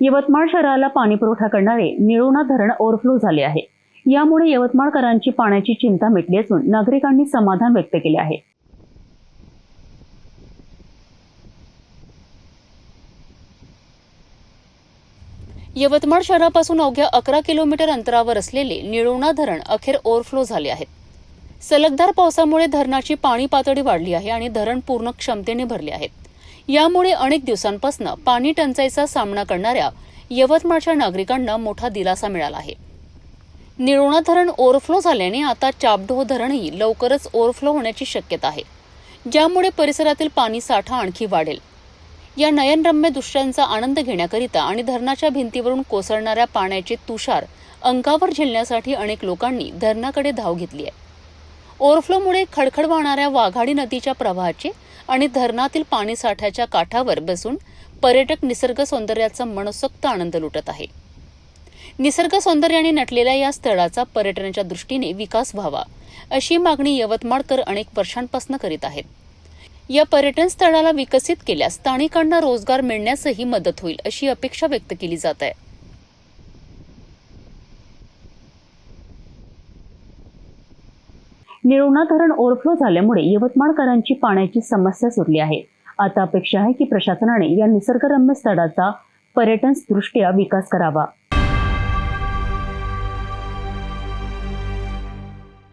यवतमाळ शहराला पाणी पुरवठा करणारे निळोणा धरण ओव्हरफ्लो झाले आहे. यामुळे यवतमाळकरांची पाण्याची चिंता मिटली असून नागरिकांनी समाधान व्यक्त केले आहे. यवतमाळ शहरापासून अवघ्या अकरा किलोमीटर अंतरावर असलेले निळोणा धरण अखेर ओव्हरफ्लो झाले आहेत. सलगदार पावसामुळे धरणाची पाणी पातळी वाढली आहे आणि धरण पूर्ण क्षमतेने भरले आहेत. यामुळे अनेक दिवसांपासून पाणी टंचाईचा सामना करणाऱ्या यवतमाळच्या नागरिकांना मोठा दिलासा मिळाला आहे. निळोणा धरण ओव्हरफ्लो झाल्याने आता चापढोह धरणही लवकरच ओव्हरफ्लो होण्याची शक्यता आहे. ज्यामुळे परिसरातील पाणी साठा आणखी वाढेल. या नयनरम्य दृश्यांचा आनंद घेण्याकरिता आणि धरणाच्या भिंतीवरून कोसळणाऱ्या पाण्याचे तुषार अंगावर झेलण्यासाठी अनेक लोकांनी धरणाकडे धाव घेतली आहे. ओव्हरफ्लोमुळे खडखड वाहणाऱ्या वाघाडी नदीच्या प्रवाहाचे आणि धरणातील पाणीसाठ्याच्या काठावर बसून पर्यटक निसर्ग सौंदर्याचा मनसोक्त आनंद लुटत आहे. निसर्ग सौंदर्याने नटलेल्या या स्थळाचा पर्यटनाच्या दृष्टीने विकास व्हावा अशी मागणी यवतमाळकर अनेक वर्षांपासून करीत आहेत. या पर्यटन स्थळाला विकसित केल्यास स्थानिकांना रोजगार मिळण्यासही मदत होईल अशी अपेक्षा व्यक्त केली जात आहे. निळोणा धरण ओव्हरफ्लो झाल्यामुळे यवतमाळकरांची पाण्याची समस्या सुटली आहे. आता अपेक्षा आहे की प्रशासनाने या निसर्गरम्य स्थळाचा पर्यटन दृष्ट्या विकास करावा.